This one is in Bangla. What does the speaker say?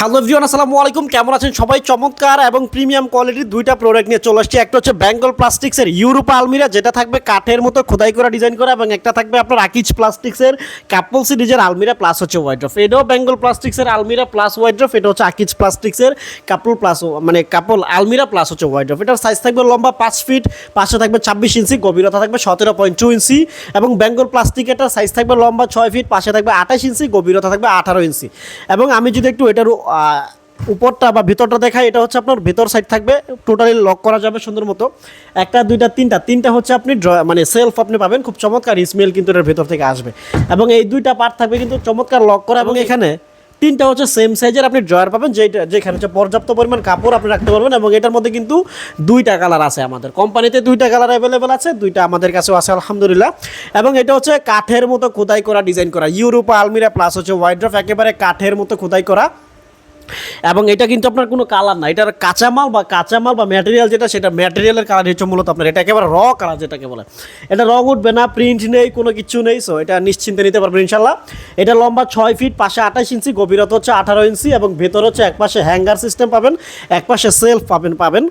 হ্যালো ভিওন আসসালামু আলাইকুম। কেমন আছেন সবাই? চমৎকার এবং প্রিমিয়াম কোয়ালিটির দুইটা প্রোডাক্ট নিয়ে চলে আসছি। একটা হচ্ছে বেঙ্গল প্লাস্টিক্সের ইউরোপা আলমিরা যেটা থাকবে কাঠের মতো খোদাই করা ডিজাইন করা, এবং একটা থাকবে আপনার আকিজ প্লাস্টিক্সের কাপল সিরিজের আলমিরা প্লাস হচ্ছে ওয়াইড্রফ এটাও বেঙ্গল প্লাস্টিক্সের আলমিরা প্লাস ওয়াইড্রফ এটা হচ্ছে আকিজ প্লাস্টিক্সের কাপল প্লাস মানে কাপল আলমিরা প্লাস হচ্ছে ওয়াইড্রফ এটার সাইজ থাকবে লম্বা পাঁচ ফিট পাশে থাকবে ছাব্বিশ ইঞ্চি গভীরতা থাকবে সতেরো পয়েন্ট টু ইঞ্চি এবং বেঙ্গল প্লাস্টিক এটার সাইজ থাকবে লম্বা ছয় ফিট পাশে থাকবে আঠাশ ইঞ্চি গভীরতা থাকবে আঠারো ইঞ্চি এবং আমি যদি একটু এটার উপরটা বা ভিতরটা দেখায় এটা হচ্ছে আপনার ভিতর সাইড থাকবে টোটালি লক করা যাবে সুন্দর মতো। একটা, দুইটা, তিনটা তিনটা হচ্ছে আপনি মানে সেলফ আপনি পাবেন, খুব চমৎকার স্মেল কিন্তু এর ভিতর থেকে আসবে। এবং এই দুইটা পার্ট থাকবে কিন্তু চমৎকার লক করা, এবং এখানে তিনটা হচ্ছে সেম সাইজের আপনি ড্রয়ার পাবেন যেটা যেখানে হচ্ছে পর্যাপ্ত পরিমাণ কাপড় আপনি রাখতে পারবেন, এবং এটার মধ্যে কিন্তু দুইটা কালার আছে আমাদের। কোম্পানিতে দুইটা কালার অ্যাভেলেবেল আছে, দুইটা আমাদের কাছেও আছে, আলহামদুলিল্লাহ। এবং এটা হচ্ছে কাঠের মতো খোদাই করা ডিজাইন করা ইউরোপা আলমিরা প্লাস হচ্ছে ওয়াইড্রফ একেবারে কাঠের মতো খোদাই করা। এবং এটা কিন্তু আপনার কোনো কালার না। এটার কাঁচামাল বা কাঁচামাল বা ম্যাটেরিয়াল যেটা, সেটা ম্যাটেরিয়ালের কালার হচ্ছে মূলত আপনার, এটা একেবারে র কালার যেটাকে বলে। এটা রং উঠবে না প্রিন্ট নেই, কোনো কিছু নেই সো এটা নিশ্চিন্তে নিতে পারবেন ইনশাল্লাহ এটা লম্বা ছয় ফিট পাশে আঠাশ ইঞ্চি, গভীরতা হচ্ছে আঠারো ইঞ্চি এবং ভেতর হচ্ছে এক পাশে হ্যাঙ্গার সিস্টেম পাবেন এক পাশে সেলফ পাবেন পাবেন।